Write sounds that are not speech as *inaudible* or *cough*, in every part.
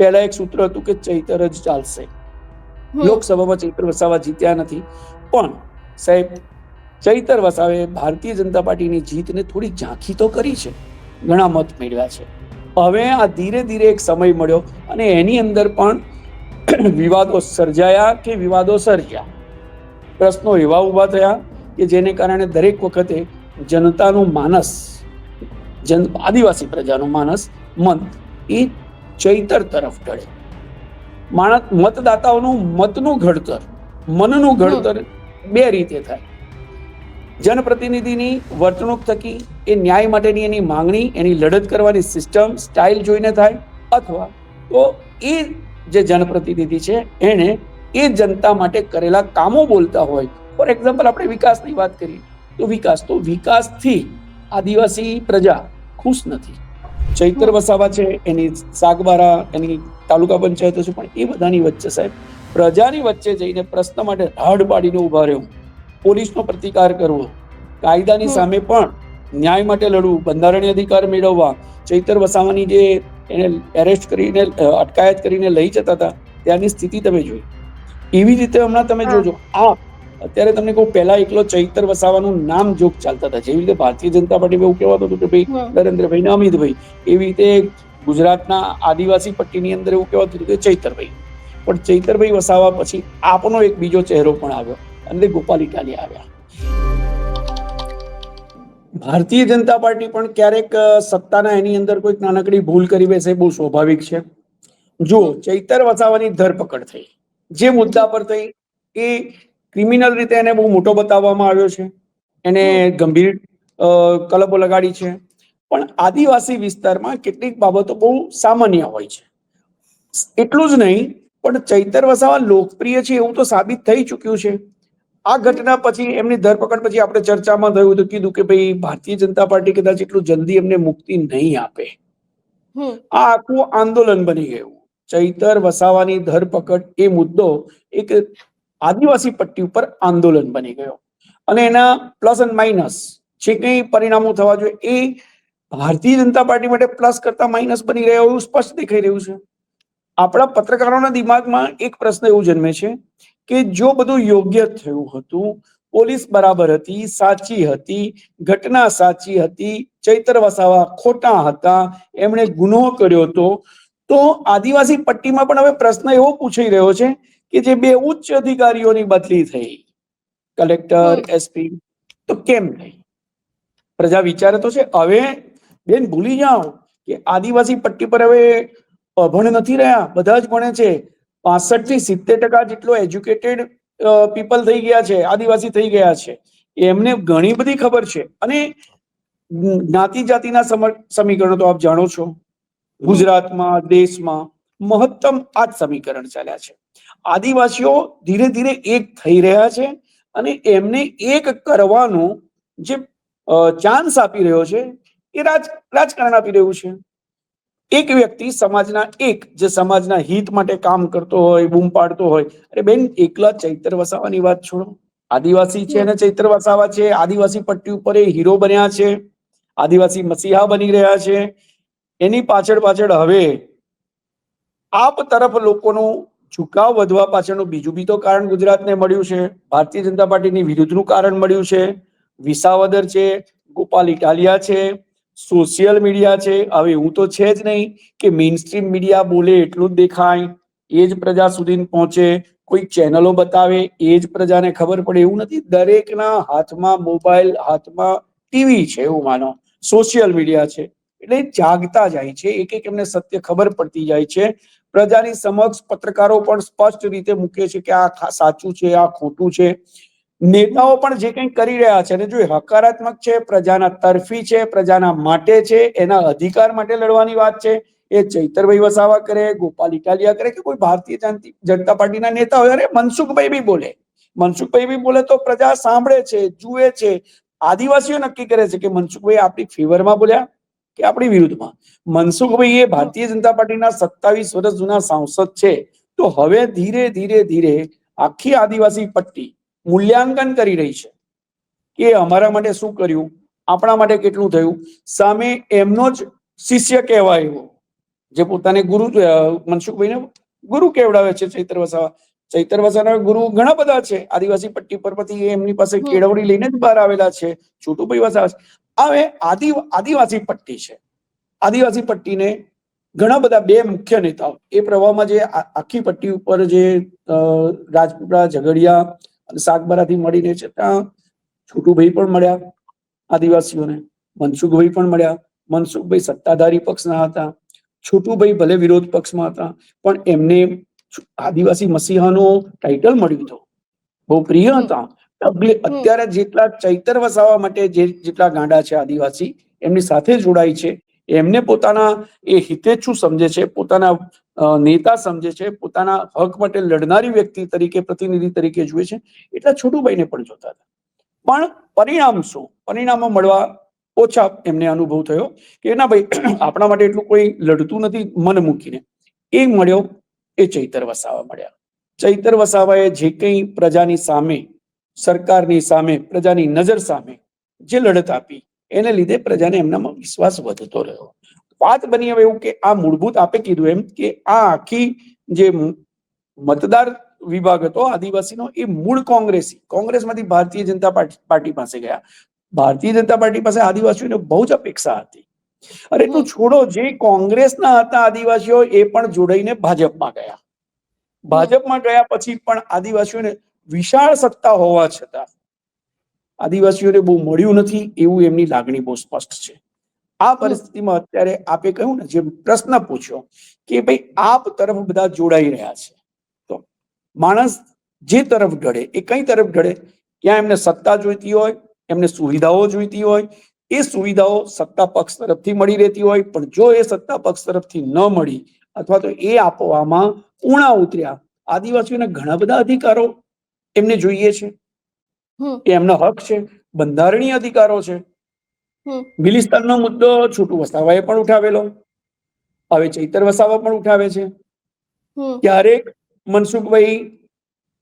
પહેલા એક સૂત્ર હતું કે ચૈતર જ ચાલશે. લોકસભામાં ચૈતર વસાવા જીત્યા નથી. પણ સાહેબ ચૈતર વસાવે ભારતીય જનતા પાર્ટીની જીતને થોડી ઝાંખી તો કરી છે. ઘણા મત મેળવ્યા છે. હવે આ ધીરે ધીરે એક સમય મળ્યો અને એની અંદર પણ વિવાદો સર્જાયા કે વિવાદો સર્જ્યા? પ્રશ્નો એવા ઊભા થયા કે જેને કારણે દરેક વખતે જનતાનું માનસ જન આદિવાસી પ્રજાનું માનસ મન એ ચૈતર તરફ ઢળે માણસ મતદાતાઓનું મતનું ઘડતર મનનું ઘડતર બે રીતે થાય. જનપ્રતિનિધિની વર્તણૂક થકી એ ન્યાય માટેની એની માંગણી એની લડત કરવાની સિસ્ટમ સ્ટાઇલ જોઈને થાય. અથવા તો એ જે જનપ્રતિનિધિ છે એણે એ જનતા માટે કરેલા કામો બોલતા હોય. ફોર એક્ઝામ્પલ આપણે વિકાસની વાત કરીએ. તો વિકાસ તો વિકાસથી આદિવાસી પ્રજા ખુશ નથી. ચૈતર વસાવા છે એની સાગબારા એની તાલુકા પંચાયતો છે પણ એ બધાની વચ્ચે સાહેબ પ્રજાની વચ્ચે જઈને પ્રશ્ન માટે હાડ પાડીને ઊભા રહ્યો પોલીસનો પ્રતિકાર કરવો કાયદાની સામે પણ ન્યાય માટે લડવું બંધારણીય અધિકાર મેળવવા ચૈતર વસાવાની જે એને એરેસ્ટ કરીને અટકાયત કરીને લઈ જતા હતા ત્યાંની સ્થિતિ તમે જોઈ. એવી રીતે હમણાં તમે જોજો આ અત્યારે તમને કહું પહેલા એકલો ચૈતર વસાવાનું નામ જોક ચાલતા હતા. જેવી રીતે ભારતીય જનતા પાર્ટી એવું કહેવાતું હતું કે ભાઈ નરેન્દ્રભાઈ ને અમિતભાઈ. એવી રીતે ગુજરાતના આદિવાસી પટ્ટીની અંદર એવું કહેવાતું હતું કે ચૈતરભાઈ. પણ ચૈતરભાઈ વસાવા પછી આપનો એક બીજો ચહેરો પણ આવ્યો અને ગોપાલ ઇટાલી આવ્યા. ભારતીય જનતા પાર્ટી પણ ક્યારેક સત્તાના એની અંદર કોઈક નાનકડી ભૂલ કરી બેસે બહુ સ્વાભાવિક છે. જો ચૈતર વસાવાની ધરપકડ થઈ. જે મુદ્દા પર થઈ એ ક્રિમિનલ રીતે એને બહુ મોટો બતાવવામાં આવ્યો છે. એને ગંભીર કલબો લગાડી છે. પણ આદિવાસી વિસ્તારમાં કેટલીક બાબતો બહુ સામાન્ય હોય છે. એટલું જ નહીં પણ ચૈતર વસાવા લોકપ્રિય છે એવું તો સાબિત થઈ ચૂક્યું છે. આ ઘટના પછી એમની ધરપકડ પછી આપણે ચર્ચામાં થયું તો કીધું કે ભાઈ ભારતીય જનતા પાર્ટી કદાચ એટલું જલ્દી એમને મુક્તિ નહીં આપે. આ આખું આંદોલન બની ગયું. ચૈતર વસાવાની ધરપકડ એ મુદ્દો એક આદિવાસી પટ્ટી ઉપર આંદોલન બની ગયો. અને એના પ્લસ એન્ડ માઇનસ જે કંઈ પરિણામો થવા જોઈએ એ ભારતીય જનતા પાર્ટી માટે પ્લસ કરતા માઇનસ બની રહ્યા એવું સ્પષ્ટ દેખાઈ રહ્યું છે. આપણા પત્રકારોના દિમાગમાં એક પ્રશ્ન એવું જન્મે છે કે જો બધું યોગ્ય થયું હતું, પોલીસ બરાબર હતી, સાચી હતી, ઘટના સાચી હતી, ચૈતર વસાવા ખોટા હતા, એમણે ગુનો કર્યો હતો, તો આદિવાસી પટ્ટીમાં પણ હવે પ્રશ્ન એવો પૂછાઈ રહ્યો છે કે જે બે ઉચ્ચ અધિકારીઓની બદલી થઈ. કલેક્ટર. એસપી તો કેમ નહીં? પ્રજા વિચારે તો છે હવે બેન ભૂલી જાઓ કે આદિવાસી પટ્ટી પર હવે અભણ નથી રહ્યા. બધા જ ભણે છે પાસઠથી સિત્તેર ટકા જેટલો એજ્યુકેટેડ પીપલ થઈ ગયા છે આદિવાસી થઈ ગયા છે. એમને ઘણી બધી ખબર છે. અને જ્ઞાતિ જાતિના સમીકરણો તો આપ જાણો છો. ગુજરાતમાં દેશમાં મહત્તમ આ જ સમીકરણ ચાલ્યા છે. આદિવાસીઓ ધીરે ધીરે એક થઈ રહ્યા છે અને એમને એક કરવાનો જે ચાન્સ આપી રહ્યો છે એ રાજ, રાજકારણ આપી રહ્યું છે. એક વ્યક્તિ સમાજના એક, જે સમાજના હિત માટે કામ કરતો હોય, બૂમ પાડતો હોય, અરે બેન, એકલા ચૈતર વસાવાની વાત છોડો. આદિવાસી છે અને ચૈતર વસાવા છે, આદિવાસી પટ્ટી ઉપર એ હીરો બન્યા છે, આદિવાસી મસીહા બની રહ્યા છે. એની પાછળ પાછળ હવે આપ તરફ લોકોનું ઝુકાવ વધવા પાછળનું બીજું બી તો કારણ ગુજરાતને મળ્યું છે. ભારતીય જનતા પાર્ટીની વિરુદ્ધનું કારણ મળ્યું છે. વિસાવદર છે, ગોપાલ ઇટાલિયા છે, સોશિયલ મીડિયા છે. હવે હું તો છે જ નહીં કે મેઇન સ્ટ્રીમ મીડિયા બોલે એટલું જ દેખાય. એ જ પ્રજા સુધી પહોંચે, કોઈ ચેનલો બતાવે, એ જ પ્રજાને ખબર પડે. એવું નથી, દરેકના હાથમાં મોબાઈલ, હાથમાં ટીવી છે એવું માનો. સોશિયલ મીડિયા છે. એટલે જાગતા જાય છે એક એક એમને સત્ય ખબર પડતી જાય છે. પ્રજાની સમક્ષ પત્રકારો પણ સ્પષ્ટ રીતે મૂકે છે કે આ સાચું છે, આ ખોટું છે. નેતાઓ પણ જે કંઈ કરી રહ્યા છે અને જો હકારાત્મક છે, પ્રજાના તરફી છે, પ્રજાના માટે છે, એના અધિકાર માટે લડવાની વાત છે, એ ચૈતરભાઈ વસાવા કરે, ગોપાલ ઇટાલિયા કરે કે કોઈ ભારતીય જનતા પાર્ટીના નેતા હોય અરે મનસુખભાઈ બી બોલે. મનસુખભાઈ બી બોલે તો પ્રજા સાંભળે છે, જુએ છે. આદિવાસીઓ નક્કી કરે છે કે મનસુખભાઈ આપણી ફેવરમાં બોલ્યા. કે આપણી વિરુદ્ધમાં? મનસુખભાઈ એ ભારતીય જનતા પાર્ટીના સત્તાવીસ વર્ષ જૂના સાંસદ છે. તો હવે ધીરે ધીરે ધીરે આખી આદિવાસી પટ્ટી મૂલ્યાંકન કરી રહી છે. કે અમારા માટે શું કર્યું? આપણા માટે કેટલું થયું? સામે એમનો જ શિષ્ય કહેવાય એવો જે પોતાને ગુરુ મનસુખભાઈને ગુરુ કેવડાવે છે ચૈતર વસાવા. ચૈતર વસાના ગુરુ ઘણા બધા છે. આદિવાસી પટ્ટી પર પછી એમની પાસે કેળવણી લઈને જ બહાર આવેલા છે. છોટુભાઈ વસાવા. હવે આદિ, આદિવાસી પટ્ટી છે. આદિવાસી પટ્ટીને ઘણા બધા બે મુખ્ય નેતાઓ, એ પ્રવાહમાં જે આખી પટ્ટી ઉપર જે રાજપીપળા ઝઘડિયા અને સાગબારાથી મળીને છે, ત્યાં છોટુભાઈ પણ મળ્યા, આદિવાસીઓને. મનસુખભાઈ પણ મળ્યા. મનસુખભાઈ સત્તાધારી પક્ષના હતા. છોટુભાઈ ભલે વિરોધ પક્ષમાં હતા, પણ એમને આદિવાસી મસીહાનો ટાઇટલ મળ્યું હતું. બહુ પ્રિય હતા. અત્યારે જેટલા ચૈતર વસાવા માટે જે જેટલા ગાંડા છે આદિવાસી એમની સાથે જોડાય છે. એમને પોતાના એ હિતેચ્છુ સમજે છે? પોતાના નેતા સમજે છે? પોતાના હક માટે લડનારી વ્યક્તિ તરીકે પ્રતિનિધિ તરીકે જુએ છે? એટલા છોટુભાઈને પણ જોતા હતા. પણ પરિણામ શું? પરિણામો મળવા ઓછા એમને અનુભવ થયો કે ના ભાઈ *clears throat* આપણા માટે એટલું કોઈ લડતું નથી મન મૂકીને. એ મળ્યો એ ચૈતર વસાવા મળ્યા. ચૈતર વસાવાએ જે કંઈ પ્રજાની સામે સરકારની સામે, પ્રજાની નજર સામે જે લડત આપી, એને લીધે પ્રજાને એમનામાં વિશ્વાસ વધતો રહ્યો. વાત બની હવે એવું કે આ મૂળભૂત આપે કીધું એમ કે આ આખી જે મતદાર વિભાગ હતો, આદિવાસીનો, એ મૂળ કોંગ્રેસી. કોંગ્રેસમાંથી ભારતીય જનતા પાર્ટી પાસે ગયા. ભારતીય જનતા પાર્ટી પાસે આદિવાસીઓને બહુ જ અપેક્ષા હતી. અરે તું છોડો, જે કોંગ્રેસના હતા આદિવાસીઓ, એ પણ જોડાઈને ભાજપમાં ગયા. ભાજપમાં ગયા પછી પણ આદિવાસીઓને વિશાળ સત્તા હોવા છતાં આદિવાસીઓને બહુ મળ્યું નથી એવું એમની લાગણી બહુ સ્પષ્ટ છે. આ પરિસ્થિતિમાં અત્યારે આપે કહ્યું ને, જે પ્રશ્ન પૂછ્યો કે ભાઈ આપ તરફ બધા જોડાઈ રહ્યા છે, તો માણસ જે તરફ ઢળે, એ કઈ તરફ ઢળે? ક્યાં એમને સત્તા જોઈતી હોય, એમને સુવિધાઓ જોઈતી હોય, એ સુવિધાઓ સત્તા પક્ષ તરફથી મળી રહેતી હોય, પણ જો એ સત્તા પક્ષ તરફથી ન મળી, અથવા તો એ આપવામાં ઉણા ઉતર્યા, આદિવાસીઓને ઘણા બધા અધિકારો એમને જોઈએ છે. એ એમનો હક છે બંધારણીય અધિકારો છે. બિલિસ્તાનનો મુદ્દો છોટુ વસાવાએ પણ ઉઠાવેલો હવે ચૈતર વસાવા પણ ઉઠાવે છે. ક્યારેક મનસુખભાઈ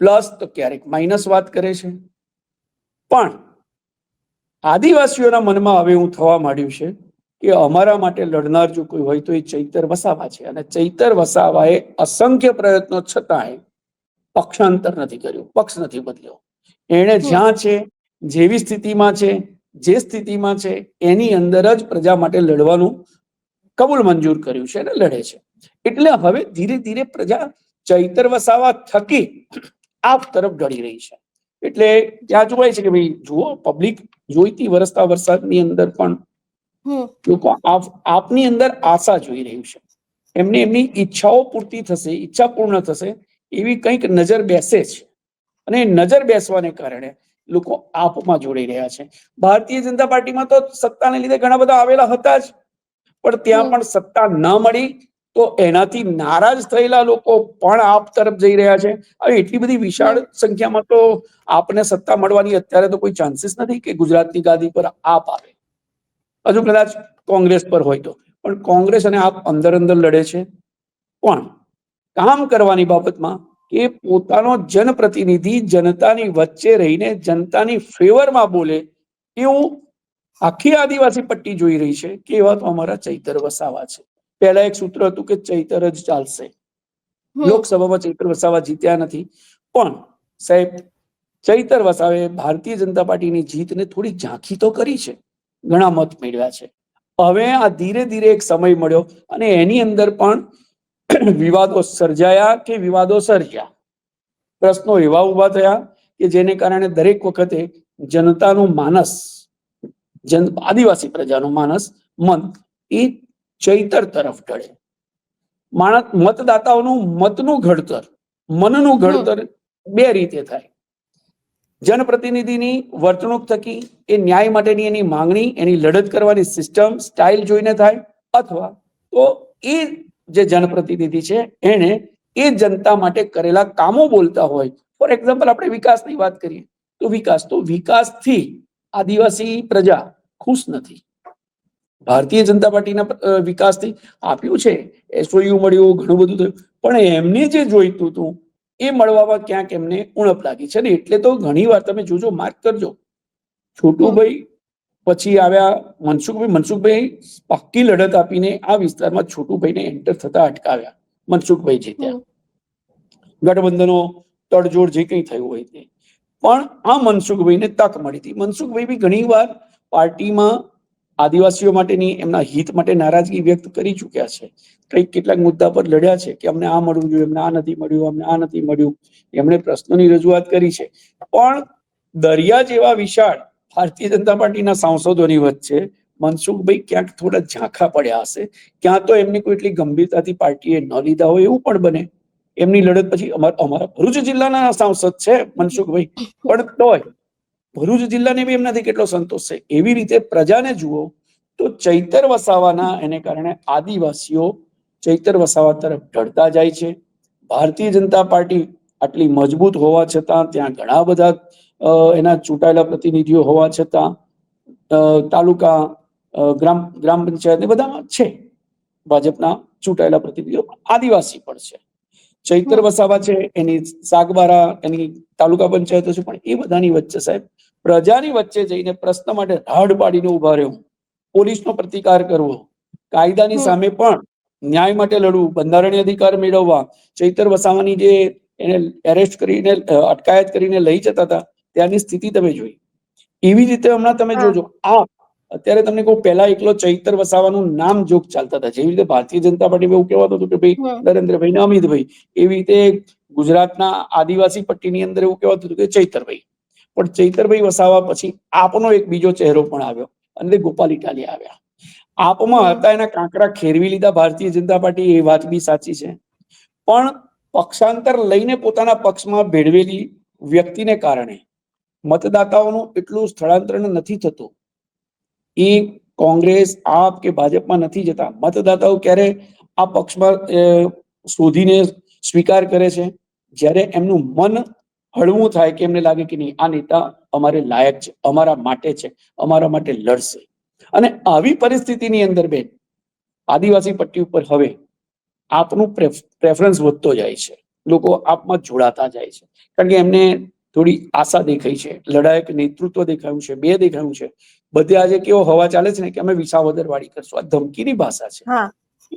પ્લસ તો ક્યારેક માઇનસ વાત કરે છે. પણ આદિવાસીઓના મનમાં હવે હું થવા માંડ્યું છે કે અમારા માટે લડનાર જો કોઈ હોય તો એ ચૈતર વસાવા છે. અને ચૈતર વસાવાએ અસંખ્ય પ્રયત્નો છતાંય પક્ષાંતર નથી કર્યું પક્ષ નથી બદલ્યો. એણે જ્યાં છે જેવી સ્થિતિમાં છે જે સ્થિતિમાં છે એની અંદર જ પ્રજા માટે લડવાનું કબૂલ મંજૂર કર્યું છે અને લડે છે. એટલે હવે ધીરે ધીરે પ્રજા ચૈતર વસાવા થકી આપ તરફ ઢળી રહી છે. એટલે ત્યાં જોવાય છે કે ભાઈ જુઓ પબ્લિક જોઈતી વરસતા વરસાદની અંદર પણ લોકો આપ આપની અંદર આશા જોઈ રહ્યું છે. એમને એમની ઈચ્છાઓ પૂર્તિ થશે ઈચ્છા પૂર્ણ થશે એવી કંઈક નજર બેસે છે. અને એ નજર બેસવાને કારણે લોકો આપમાં જોડાઈ રહ્યા છે. ભારતીય જનતા પાર્ટીમાં તો સત્તાને લીધે ઘણા બધા આવેલા હતા જ. પણ ત્યાં પણ સત્તા ન મળી તો એનાથી નારાજ થયેલા લોકો પણ આપ તરફ જઈ રહ્યા છે. હવે એટલી બધી વિશાળ સંખ્યામાં તો આપને સત્તા મળવાની અત્યારે તો કોઈ ચાન્સીસ નથી કે ગુજરાતની ગાદી પર આપ આવે. હજુ કદાચ કોંગ્રેસ પર હોય તો. પણ કોંગ્રેસ અને આપ અંદર અંદર લડે છે. પણ કામ કરવાની બાબતમાં કે પોતાનો જનપ્રતિનિધિ જનતાની વચ્ચે રહીને જનતાની ફેવરમાં બોલે એવું આખી આદિવાસી પટ્ટી જોઈ રહી છે કે એવા તો અમારા ચૈતર વસાવા છે. પહેલા એક સૂત્ર હતું કે ચૈતર જ ચાલશે. લોકસભામાં ચૈતર વસાવા જીત્યા નથી. પણ સાહેબ ચૈતર વસાવે ભારતીય જનતા પાર્ટીની જીતને થોડી ઝાંખી તો કરી છે. ઘણા મત મેળવ્યા છે. હવે આ ધીરે ધીરે એક સમય મળ્યો અને એની અંદર પણ *coughs* વિવાદો સર્જાયા કે વિવાદો સર્જ્યા? પ્રશ્નો એવા ઊભા થયા કે જેને કારણે દરેક વખતે જનતાનું માનસ જન આદિવાસી પ્રજાનું માનસ મન એ ચૈતર તરફ ઢળે માણસ મતદાતાઓનું મતનું ઘડતર મનનું ઘડતર બે રીતે થાય. જનપ્રતિનિધિની વર્તણૂક થકી એ ન્યાય માટેની એની માંગણી એની લડત કરવાની સિસ્ટમ સ્ટાઇલ જોઈને થાય અથવા તો એ જે જનપ્રતિનિધિ છે એને એ જનતા માટે કરેલા કામો બોલતા હોય. ફોર એક્ઝામ્પલ આપણે વિકાસની વાત કરીએ, તો વિકાસ, તો વિકાસથી આદિવાસી પ્રજા ખુશ નથી. ભારતીય જનતા પાર્ટીના વિકાસથી આપ્યું છે, એસઓયુ મળ્યું, ઘણું બધું થયું, પણ એમને જે જોઈતું હતું, એ મળવામાં ક્યાંક એમને ઉણપ લાગી છે. ને એટલે તો ઘણી વાર તમે જોજો, માર્ક કરજો. છોટુભાઈ પછી આવ્યા મનસુખભાઈ મનસુખભાઈ પાક્કી લડત આપીને આ વિસ્તારમાં છોટુભાઈને એન્ટર થતા અટકાવ્યા, મનસુખભાઈ જીત્યા ગઠબંધનો તડજોડ જે કંઈ થયું હોય તે. પણ આ મનસુખભાઈને તક મળી હતી. મનસુખભાઈ બી ઘણીવાર પાર્ટીમાં આદિવાસીઓ માટેની એમના હિત માટે નારાજગી વ્યક્ત કરી ચૂક્યા છે. કંઈક કેટલાક મુદ્દા પર લડ્યા છે કે અમને આ મળવું જોઈએ, અમને આ નથી મળ્યું, અમને આ નથી મળ્યું. એમણે પ્રશ્નોની રજૂઆત કરી છે. પણ દરિયા જેવા વિશાળ ભારતીય જનતા પાર્ટીના સાંસદોની વચ્ચે મનસુખભાઈ ક્યાંક થોડા ઝાંખા પડ્યા હશે. ક્યાં તો એમની કોઈ એટલી ગંભીરતાથી પાર્ટીએ ન લીધા હોય એવું પણ બને. એમની લડત પછી અમારા ભરૂચ જિલ્લાના સાંસદ છે મનસુખભાઈ. પણ તોય ભરૂચ જિલ્લાને બી એમનાથી કેટલો સંતોષ છે? એવી રીતે પ્રજાને જુઓ તો ચૈતર વસાવાના એને કારણે આદિવાસીઓ ચૈતર વસાવા તરફ ઢળતા જાય છે. ભારતીય જનતા પાર્ટી આટલી મજબૂત હોવા છતાં ત્યાં ઘણા બધા એના ચૂંટાયેલા પ્રતિનિધિઓ હોવા છતાં તાલુકા ગ્રામ ગ્રામ પંચાયત એ બધામાં છે. ભાજપના ચૂંટાયેલા પ્રતિનિધિઓ આદિવાસી પણ છે. ચૈતર વસાવા છે એની સાગબારા એની તાલુકા પંચાયતો છે પણ એ બધાની વચ્ચે સાહેબ પ્રજાની વચ્ચે જઈને પ્રશ્ન માટે રાડ પાડીને ઊભા રહેવું પોલીસનો પ્રતિકાર કરવો કાયદાની. સામે પણ ન્યાય માટે લડવું બંધારણીય અધિકાર મેળવવા ચૈતર વસાવાની જે એને એરેસ્ટ કરીને અટકાયત કરીને લઈ જતા હતા ત્યાંની સ્થિતિ તમે જોઈ. એવી રીતે હમણાં તમે જોજો આ અત્યારે તમને કહું પહેલા એકલો ચૈતર વસાવાનું નામ જોગ ચાલતા હતા. જેવી રીતે ભારતીય જનતા પાર્ટી એવું કહેવાતું હતું કે ભાઈ નરેન્દ્રભાઈ ને અમિતભાઈ એવી રીતે ગુજરાતના આદિવાસી પટ્ટીની અંદર એવું કહેવાતું હતું કે ચૈતરભાઈ. પણ ચૈતરભાઈ વસાવા પછી આપનો એક બીજો ચહેરો પણ આવ્યો અને તે ગોપાલ ઇટાલી આવ્યા. આપમાં હતા એના કાંકરા ખેરવી લીધા ભારતીય જનતા પાર્ટી એ વાત બી સાચી છે. પણ પક્ષાંતર લઈને પોતાના પક્ષમાં ભેળવેલી વ્યક્તિને કારણે મતદાતાઓનું એટલું સ્થળાંતરણ નથી થતું. એ કોંગ્રેસ, આપ કે ભાજપમાં નથી જતા. મતદાતાઓ ક્યારે આ પક્ષમાં શોધીને સ્વીકાર કરે છે? જ્યારે એમનું મન હળવું થાય કે એમને લાગે કે નહીં, આ નેતા અમારે લાયક છે, અમારા માટે છે, અમારા માટે લડશે. અને આવી પરિસ્થિતિની અંદર બેન, આદિવાસી પટ્ટી ઉપર હવે આપનું પ્રેફરન્સ વધતો જાય છે. લોકો આપમાં જોડાતા જાય છે. કારણ કે એમને થોડી આશા દેખાઈ છે લડાયક નેતૃત્વ દેખાયું છે બે દેખાયું છે. બધે આજે કેવો હવા ચાલે છે ને કે અમે વિસાવદર વાળી કરશું. આ ધમકીની ભાષા છે.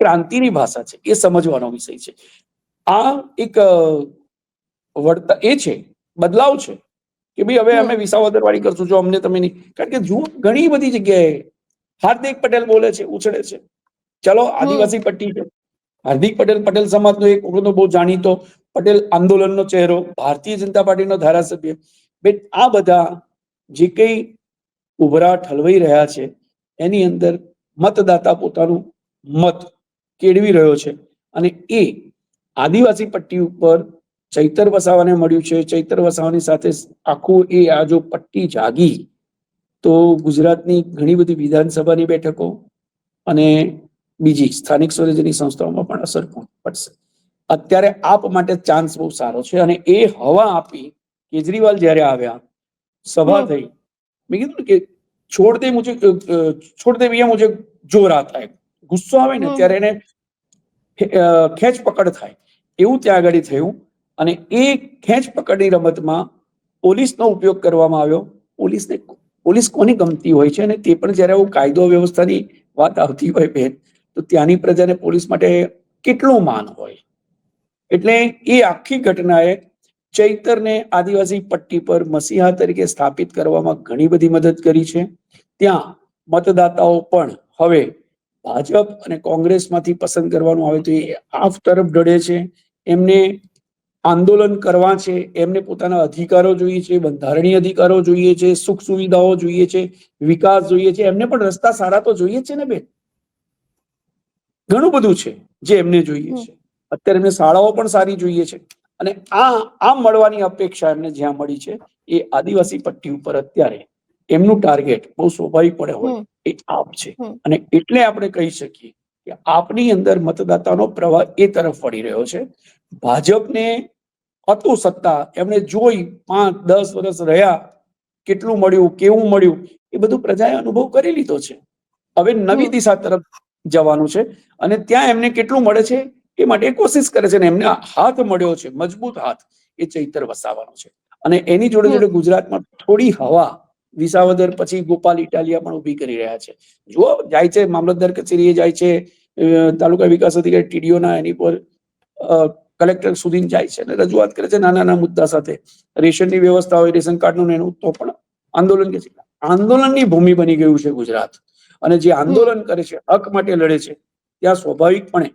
ક્રાંતિની ભાષા છે. એ સમજવાનો વિષય છે. આ એક વર્તા એ છે બદલાવ છે કે ભાઈ હવે અમે વિસાવદર વાળી કરશું. જો અમને તમે નહીં. કારણ કે જુઓ ઘણી બધી જગ્યાએ હાર્દિક પટેલ બોલે છે ઉછળે છે. ચલો આદિવાસી પટ્ટી છે. હાર્દિક પટેલ પટેલ સમાજનો એક વખતનો બહુ જાણીતો પટેલ આંદોલનનો ચહેરો, ભારતીય જનતા પાર્ટીનો ધારાસભ્ય. બેન, આ બધા જે કંઈ ઉભરા ઠલવાઈ રહ્યા છે, એની અંદર મતદાતા પોતાનું મત કેળવી રહ્યો છે. અને એ આદિવાસી પટ્ટી ઉપર ચૈતર વસાવાને મળ્યું છે. ચૈતર વસાવાની સાથે આખું એ આ જો પટ્ટી જાગી, તો ગુજરાતની ઘણી બધી વિધાનસભાની બેઠકો અને બીજી સ્થાનિક સ્વરાજ્યની સંસ્થાઓમાં પણ અસર પડશે. અત્યારે આપ માટે ચાન્સ બહુ સારો છે અને એ હવા આપી કેજરીવાલ જ્યારે આવ્યા સભા થઈ મેં કીધું કે છોડતે મુજે છોડતે ભૈયા મુજે જોર આતા ગુસ્સો આવે ને ત્યારે એને ખેંચ પકડ થાય. એવું ત્યાં આગળ થયું અને એ ખેંચ પકડની રમતમાં પોલીસનો ઉપયોગ કરવામાં આવ્યો. પોલીસને પોલીસ કોની ગમતી હોય છે અને તે પણ જ્યારે આવું કાયદો વ્યવસ્થાની વાત આવતી હોય બેન તો ત્યાંની પ્રજાને પોલીસ માટે કેટલું માન હોય? એટલે એ આખી ઘટનાએ ચૈતરને આદિવાસી પટ્ટી પર મસીહા તરીકે સ્થાપિત કરવામાં ઘણી બધી મદદ કરી છે. ત્યાં મતદાતાઓ પણ હવે ભાજપ અને કોંગ્રેસમાંથી પસંદ કરવાનું આવે તો એ આફ તરફ ઢળે છે. એમને આંદોલન કરવા છે. એમને પોતાના અધિકારો જોઈએ છે બંધારણીય અધિકારો જોઈએ છે સુખ સુવિધાઓ જોઈએ છે વિકાસ જોઈએ છે. એમને પણ રસ્તા સારા તો જોઈએ છે ને બેન? ઘણું બધું છે જે એમને જોઈએ છે. અત્યારે એમને શાળાઓ પણ સારી જોઈએ છે. અને આ આ મળવાની અપેક્ષા એમને જ્યાં મળી છે એ આદિવાસી પટ્ટી ઉપર અત્યારે એમનું ટાર્ગેટ બહુ સ્વાભાવિક પડે હોય એ આપ છે. અને એટલે આપણે કહી શકીએ કે આપની અંદર મતદાતાનો પ્રવાહ એ તરફ વળી રહ્યો છે. ભાજપને હતું સત્તા એમને જોઈ પાંચ દસ વર્ષ રહ્યા કેટલું મળ્યું કેવું મળ્યું એ બધું પ્રજાએ અનુભવ કરી લીધો છે. હવે નવી દિશા તરફ જવાનું છે અને ત્યાં એમને કેટલું મળે છે? એ માટે કોશિશ કરે છે અને એમને હાથ મળ્યો છે મજબૂત હાથ એ ચૈતર વસાવાનો છે. અને એની જોડે જોડે ગુજરાતમાં થોડી હવા વિસાવદર પછી ગોપાલ ઇટાલિયા પણ ઊભી કરી રહ્યા છે. જો જાય છે મામલતદાર કચેરીએ જાય છે તાલુકા વિકાસ અધિકારી ટીડીઓના એની પર કલેક્ટર સુધી જાય છે અને રજૂઆત કરે છે નાના નાના મુદ્દા સાથે. રેશનની વ્યવસ્થા હોય રેશન કાર્ડનું ને એનું તો પણ આંદોલન કે છે? આંદોલનની ભૂમિ બની ગયું છે ગુજરાત. અને જે આંદોલન કરે છે હક માટે લડે છે ત્યાં સ્વાભાવિકપણે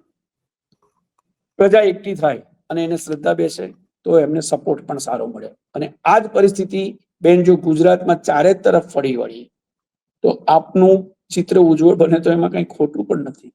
પ્રજા એકઠી થાય અને એને શ્રદ્ધા બેસે, તો એમને સપોર્ટ પણ સારો મળે. અને આ જ પરિસ્થિતિ બેન જો ગુજરાતમાં ચારે તરફ ફરી વળી તો આપનું ચિત્ર ઉજ્જવળ બને તો એમાં કઈ ખોટું પણ નથી.